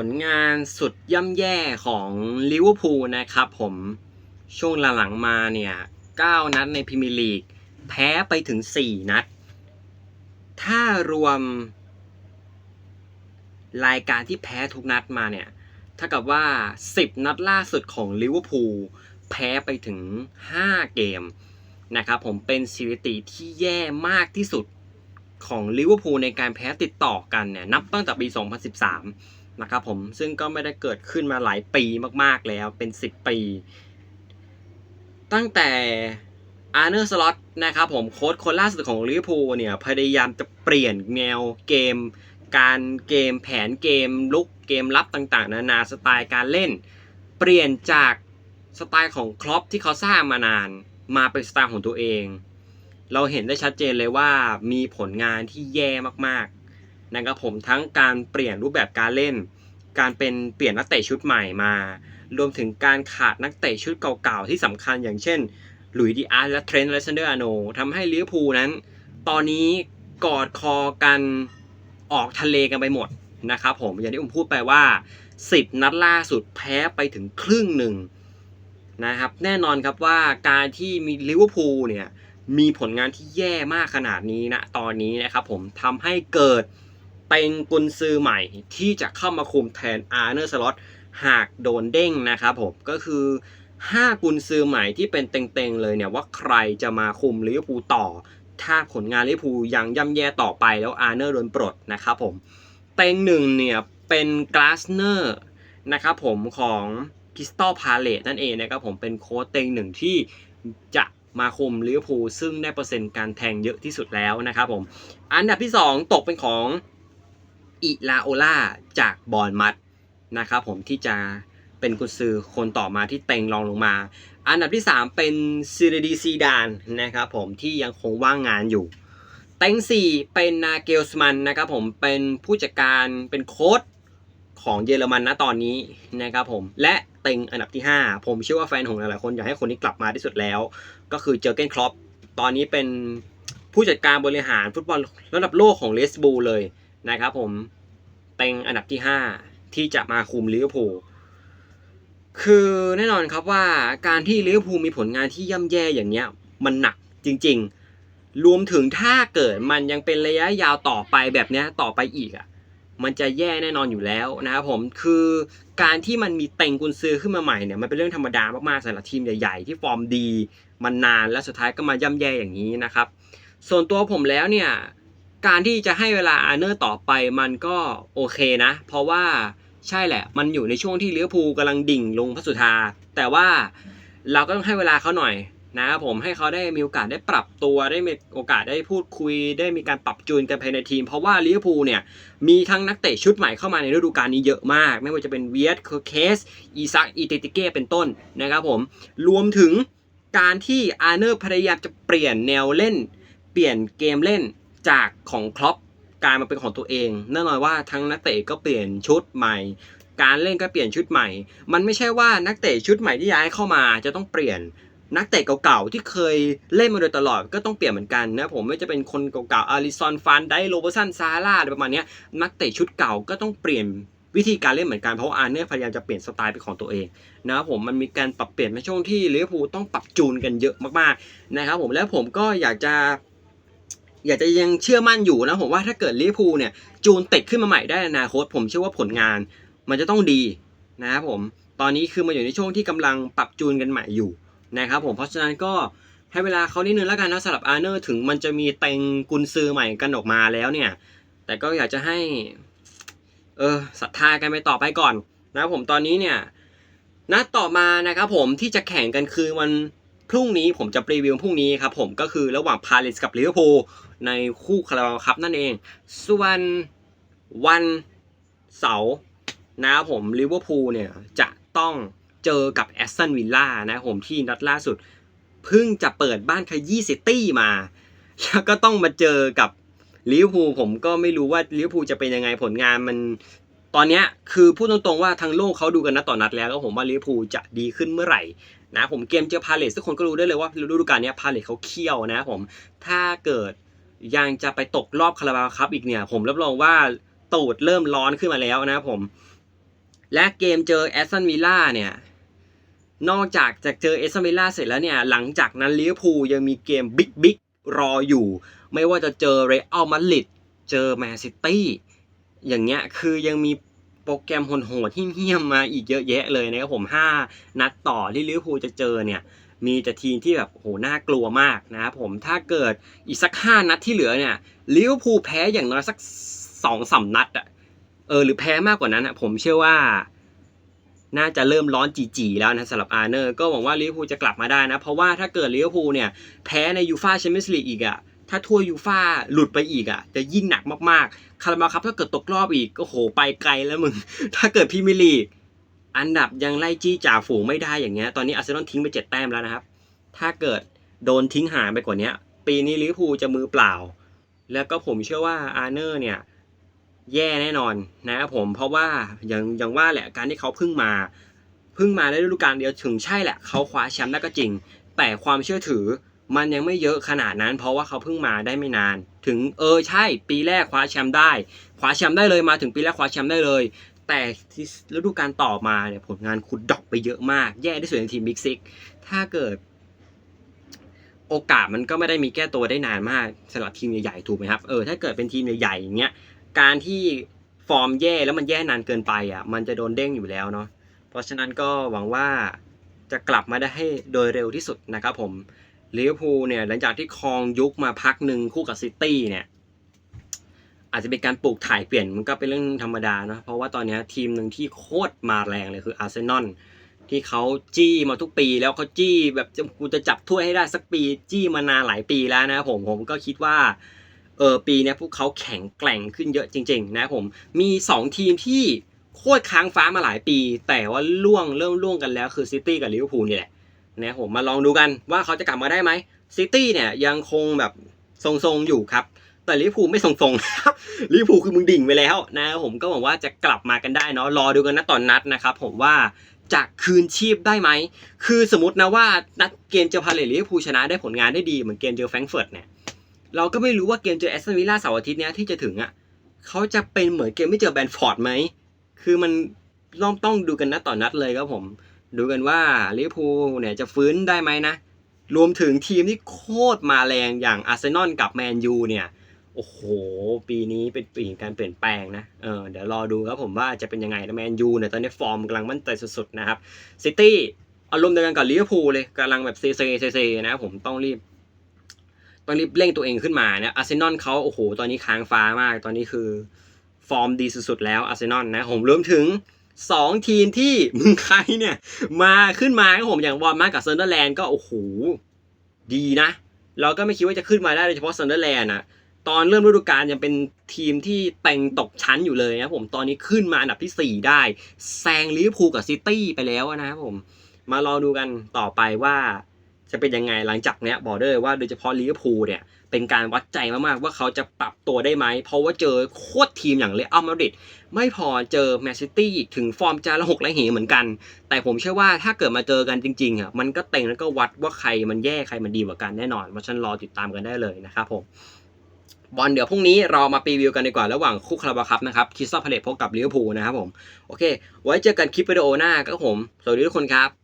ผลงานสุดย่ำแย่ของลิเวอร์พูลนะครับผมช่วงหลังๆมาเนี่ย 9 นัดในพรีเมียร์ลีก แพ้ไปถึง 4 นัด ถ้ารวม รายการที่แพ้ทุกนัดมาเนี่ยเท่ากับว่า 10 นัดล่าสุดของลิเวอร์พูลแพ้ไปถึง 5 เกมนะครับผมเป็นสถิติที่แย่มากที่สุดของลิเวอร์พูลในการแพ้ติดต่อกันเนี่ยนับตั้งแต่ปี 2013 นะครับผมซึ่งก็ไม่ได้เกิดขึ้นมาหลายปีมากๆแล้วเป็น 10 ปี ตั้งแต่อาร์เนอร์สล็อตนะครับผมโค้ชคนล่าสุดของลิเวอร์พูลเนี่ยพยายามจะเปลี่ยนแนวเกม การเกมแผนเกมลุกเกมรับต่างๆ นานาสไตล์การเล่น เปลี่ยนจากสไตล์ของครอปที่เขาสร้างมานานมาเป็นสไตล์ของตัวเอง เราเห็นได้ชัดเจนเลยว่ามีผลงานที่แย่มากๆ นะครับผมทั้งการเปลี่ยนรูปแบบการเล่น การเป็นเปลี่ยนนักเตะชุดใหม่มา รวมถึงการขาดนักเตะชุดเก่าๆที่สำคัญอย่างเช่นหลุยส์ดีอาร์และเทรนต์เล็กซนเดอร์อาโนทำให้ลิเวอร์พูลนั้น ตอนนี้กอดคอกันออกทะเลกันไปหมดนะครับผมอย่างที่ผมพูดไปว่า 10 นัดล่าสุดแพ้ไปถึงครึ่งหนึ่งนะครับแน่นอนครับว่าการที่มีลิเวอร์พูลเนี่ยมีผลงานที่แย่มากขนาดนี้นะตอนนี้นะครับผมทำให้เกิด เป็นกุนซือใหม่ที่จะเข้ามาคุมแทนอาร์เนอร์สล็อตหากโดนเด้งนะครับผมก็คือ5กุนซือใหม่ที่เป็นเต็งๆเลยเนี่ยว่าใครจะมาคุมลิเวอร์พูลต่อ ถ้าผลงานลิเวอร์พูลยังย่ำแย่ต่อไปแล้วอาร์เนอร์โดนปลดนะครับผมเต็งหนึ่งเนี่ยเป็นกลาสเนอร์นะครับผมของคริสตัลพาเลตนั่นเองนะครับผมเป็นโค้ชเต็งหนึ่งที่จะมาคุมลิเวอร์พูลซึ่งได้เปอร์เซ็นต์การแทงเยอะที่สุดแล้วนะครับผมอันดับที่ 2 ตกเป็นของ อิลาโอล่าจากบอลมัดนะครับผมที่จะเป็นกุญซือคนต่อมาที่เต็งรองลงมา อันดับที่ 3 เป็นซิรดีซีดานนะครับผมที่ยังคงว่างงานอยู่ เต็งสี่เป็นนาเกลสมันนะครับผมเป็นผู้จัดการเป็นโค้ชของเยอรมันนะตอนนี้นะครับผมและเต็งอันดับที่ 5 ผมเชื่อว่าแฟนของหลายๆคนอยากให้คนนี้กลับมาที่สุดแล้ว ก็คือเจอเกนครอปตอนนี้เป็นผู้จัดการบริหารฟุตบอลระดับโลกของเลสบูเลย นะครับผมเต็งอันดับที่ 5 ที่จะมาคุมลิเวอร์พูลคือแน่นอนครับว่าการที่ลิเวอร์พูลมีผลงานที่ย่ำแย่อย่างเนี้ยมันหนักจริง ๆ รวมถึงถ้าเกิดมันยังเป็นระยะยาวต่อไปแบบเนี้ยต่อไปอีกอะมันจะแย่แน่นอนอยู่แล้วนะครับผมคือการที่มันมีเต็งกุนซือขึ้นมาใหม่เนี่ยมันเป็นเรื่องธรรมดามากๆสำหรับทีมใหญ่ๆ ที่ฟอร์มดี มันนานและสุดท้ายก็มาย่ำแย่อย่างนี้นะครับ ส่วนตัวผมแล้วเนี่ย การที่จะให้เวลาอาร์เนอร์ต่อไปมันก็โอเคนะ เพราะว่าใช่แหละ มันอยู่ในช่วงที่ลิเวอร์พูลกำลังดิ่งลงพระสุธา แต่ว่าเราก็ต้องให้เวลาเขาหน่อยนะครับผมให้เขาได้มีโอกาสได้ปรับตัวได้มีโอกาสได้พูดคุย ได้มีการปรับจูนกันภายในทีม เพราะว่าลิเวอร์พูลเนี่ยมีทั้งนักเตะชุดใหม่เข้ามาในฤดูกาลนี้เยอะมาก ไม่ว่าจะเป็นเวียตเคสอีซักอีติติเก้เป็นต้นนะครับผมรวมถึงการที่อาร์เนอร์พยายามจะเปลี่ยนแนวเล่น เปลี่ยนเกมเล่น จากของครอปกลายมาเป็นของตัวเองแน่นอนว่าทั้งนักเตะก็เปลี่ยนชุดใหม่ การเล่นก็เปลี่ยนชุดใหม่ มันไม่ใช่ว่านักเตะชุดใหม่ที่ย้ายเข้ามาจะต้องเปลี่ยนนักเตะเก่าๆ ที่เคยเล่นมาโดยตลอดก็ต้องเปลี่ยนเหมือนกันนะผมไม่จะเป็นคนเก่าๆอาริซอนฟานไดโรเบอร์สันซาร่าอะไรประมาณนี้นักเตะชุดเก่าก็ต้องเปลี่ยนวิธีการเล่นเหมือนกันเพราะว่าอาร์เนอร์พยายามจะเปลี่ยนสไตล์เป็นของตัวเองนะครับผมมันมีการปรับเปลี่ยนในช่วงที่ลิเวอร์พูลต้องปรับจูนกันเยอะมากๆนะครับผมแล้วผมก็อยากจะ อยากจะยังเชื่อมั่นอยู่นะผมว่าถ้าเกิดลิเวอร์พูลเนี่ยจูนติดขึ้นมาใหม่ได้ในอนาคต ผมเชื่อว่าผลงานมันจะต้องดีนะครับผมตอนนี้คือมาอยู่ในช่วงที่กำลังปรับจูนกันใหม่อยู่นะครับผมเพราะฉะนั้นก็ให้เวลาเขานิดนึงแล้วกันนะสำหรับอาร์เนอร์ถึงมันจะมีเต็งกุนซือใหม่กันออกมาแล้วเนี่ย แต่ก็อยากจะให้ เออศรัทธากันไปต่อไปก่อนนะครับผมตอนนี้เนี่ยนัดต่อมานะครับผมที่จะแข่งกันคือวัน พรุ่งนี้ผมจะรีวิวพรุ่งนี้ครับผมก็คือระหว่างพาเลสกับลิเวอร์พูลในคู่คาราบาวครับนั่นเอง ส่วนวันเสาร์นะครับผมลิเวอร์พูลเนี่ยจะต้องเจอกับแอสตันวิลล่านะผมที่นัดล่าสุดเพิ่งจะเปิดบ้านขยี้ซิตี้มา แล้วก็ต้องมาเจอกับลิเวอร์พูลผมก็ไม่รู้ว่าลิเวอร์พูลจะเป็นยังไงผลงานมันตอนนี้คือพูดตรงๆว่าทั้งโลกเขาดูกันนัดต่อนัดแล้วก็ผมว่าลิเวอร์พูลจะดีขึ้นเมื่อไหร่ นะผมเกมเจอพาเลสทุกคนก็รู้ได้เลยว่าฤดูกาลนี้พาเลสเขาเคี่ยวนะผมถ้าเกิดยังจะไปตกรอบคาราบาวครับอีกเนี่ย ผมรับรองว่าตูดเริ่มร้อนขึ้นมาแล้วนะผม และเกมเจอแอสตันวิลล่าเนี่ย นอกจากจะเจอเอสตันวิลล่าเสร็จแล้วเนี่ย หลังจากนั้นลิเวอร์พูลยังมีเกมบิ๊กบิ๊กรออยู่ ไม่ว่าจะเจอเรอัลมาดริดเจอแมนซิตี้อย่างเงี้ยคือยังมี โปรแกรมโหดๆที่เหี้ยมมาอีกเยอะแยะเลยนะครับผม 5 นัดต่อที่ลิเวอร์พูลจะเจอเนี่ยมีแต่ทีมที่แบบโหน่ากลัวมากนะครับผมถ้าเกิดอีกสัก 5 นัดที่เหลือเนี่ยลิเวอร์พูลแพ้อย่างน้อยสัก2อสานัดอะเออหรือแพ้มากกว่านั้นอะผมเชื่อว่าน่าจะเริ่มร้อนจีๆแล้วนะสำหรับอาร์เนอร์ก็หวังว่าลิเวอร์พูลจะกลับมาได้นะ เพราะว่าถ้าเกิดลิเวอร์พูลเนี่ยแพ้ในยูฟ่าแชมเปี้ยนส์ลีกอีกอะ ถ้าทั่วยูฟ่าหลุดไปอีกอะ จะยิ่งหนักมากๆ คาราบาครับถ้าเกิดตกรอบอีกก็โหไปไกลแล้วมึง ถ้าเกิดพรีเมียร์ลีก อันดับยังไล่จี้จ่าฝูงไม่ได้อย่างเงี้ย ตอนนี้อาร์เซนอลทิ้งไปเจ็ดแต้มแล้วนะครับ ถ้าเกิดโดนทิ้งห่างไปกว่านี้ปีนี้ลิเวอร์พูลจะมือเปล่า แล้วก็ผมเชื่อว่าอาร์เนอร์เนี่ยแย่แน่นอนนะครับผมเพราะว่าอย่างอย่างว่าแหละการที่เขาเพิ่งมาเพิ่งมาได้ฤดูกาลเดียวถึงใช่แหละเขาคว้าแชมป์ได้ก็จริง แต่ความเชื่อถือ มันยังไม่เยอะขนาดนั้น เพราะว่าเขาเพิ่งมาได้ไม่นาน ถึงเออใช่ ปีแรกคว้าแชมป์ได้คว้าแชมป์ได้เลยมาถึงปีแรกคว้าแชมป์ได้เลย แต่ที่ฤดูกาลต่อมาเนี่ยผลงานคุณดรอปไปเยอะมาก แย่ที่สุดในทีมบิ๊กซิกถ้าเกิด โอกาสมันก็ไม่ได้มีแก้ตัวได้นานมากสำหรับทีมใหญ่ๆถูกไหมครับเออถ้าเกิดเป็นทีมใหญ่ๆอย่างเงี้ยการที่ฟอร์มแย่แล้วมันแย่นานเกินไปอะ มันจะโดนเด้งอยู่แล้วเนาะเพราะฉะนั้นก็หวังว่าจะกลับมาได้ให้โดยเร็วที่สุดนะครับผม ลิเวอร์พูลเนี่ยหลังจากที่ครองยุคมาพักหนึ่งคู่กับซิตี้เนี่ยอาจจะเป็นการปลูกถ่ายเปลี่ยนมันก็เป็นเรื่องธรรมดาเนอะเพราะว่าตอนนี้ทีมหนึ่งที่โคตรมาแรงเลยคืออาร์เซนอลที่เขาจี้มาทุกปีแล้วเขาจี้แบบกูจะจับถ้วยให้ได้สักปีจี้มานานหลายปีแล้วนะผมผมก็คิดว่าเออปีนี้พวกเขาแข็งแกร่งขึ้นเยอะจริง ๆ นะผมมี 2 ทีมที่โคตรค้างฟ้ามาหลายปี แต่ว่าล่วงเริ่มล่วงกันแล้วคือซิตี้กับลิเวอร์พูลนี่แหละ นะผมมาลองดูกันว่าเขาจะกลับมาได้ไหมซิตี้เนี่ยยังคงแบบทรงๆอยู่ครับ แต่ลิเวอร์พูไม่ทรงๆครับลิเวอร์พูคือมึงดิ่งไปแล้วนะครับผมก็หวังว่าจะกลับมากันได้เนาะรอดูกันนะตอนนัดนะครับผมว่าจะคืนชีพได้ไหม คือสมมตินะว่านัดเกมเจอพาเลตลิเวอร์พูลชนะได้ผลงานได้ดีเหมือนเกมเจอแฟรงก์เฟิร์ตเนี่ยเราก็ไม่รู้ว่าเกมเจอแอสตันวิลล่าเสาร์อาทิตย์เนี้ยที่จะถึงอะเขาจะเป็นเหมือนเกมที่เจอแบนฟอร์ดไหม คือมันต้องต้องดูกันนะต่อนนัดเลยครับผม ดูกันว่าลิเวอร์พูลเนี่ยจะฟื้นได้ไหมนะ รวมถึงทีมที่โคตรมาแรงอย่างอาร์เซนอลกับแมนยูเนี่ยโอ้โห ปีนี้เป็นปีการเปลี่ยนแปลงนะ เออเดี๋ยวรอดูครับผมว่าจะเป็นยังไงนะแมนยูเนี่ยตอนนี้ฟอร์มกำลังมั่นใจสุดๆนะครับซิตี้อารมณ์เดียวกันกับลิเวอร์พูลเลยกำลังแบบเซเซเซเซนะผมต้องรีบ ต้องรีบเร่งตัวเองขึ้นมาเนี่ยอาร์เซนอลเขาโอ้โห ตอนนี้ค้างฟ้ามาก ตอนนี้คือฟอร์มดีสุดๆแล้วอาร์เซนอลนะผมรวมถึง สองทีมที่มึงใครเนี่ย มาขึ้นมาครับผมอย่างวอร์มากับเซนเดอร์แลนด์ก็โอ้โหดีนะ เราก็ไม่คิดว่าจะขึ้นมาได้โดยเฉพาะเซนเดอร์แลนด์อะตอนเริ่มฤดูกาลยังเป็นทีมที่แต่งตกชั้นอยู่เลยนะผมตอนนี้ขึ้นมาอันดับที่ 4 ได้แซงลิเวอร์พูลกับซิตี้ไปแล้วนะครับผม มารอดูกันต่อไปว่า จะเป็นยังไงหลังจากเนี้ยบอกได้เลยว่าโดยเฉพาะลิเวอร์พูลเนี่ยเป็นการวัดใจมากๆว่าเขาจะปรับตัวได้ไหม เพราะว่าเจอโคตรทีมอย่างเรอัลมาดริดไม่พอเจอแมนซิตี้ถึงฟอร์มจะละหกละเหเหมือนกัน แต่ผมเชื่อว่าถ้าเกิดมาเจอกันจริงๆอะมันก็เต็งแล้วก็วัดว่าใครมันแย่ใครมันดีกว่ากันแน่นอนเพราะฉันรอติดตามกันได้เลยนะครับผมบอลเดี๋ยวพรุ่งนี้เรามารีวิวกันดีกว่าระหว่างคู่คาราบาครับนะครับคิสตัลพาเลตพบกับลิเวอร์พูลนะครับผม โอเค ไว้เจอกันคลิปวิดีโอหน้าก็ผม สวัสดีทุกคนครับ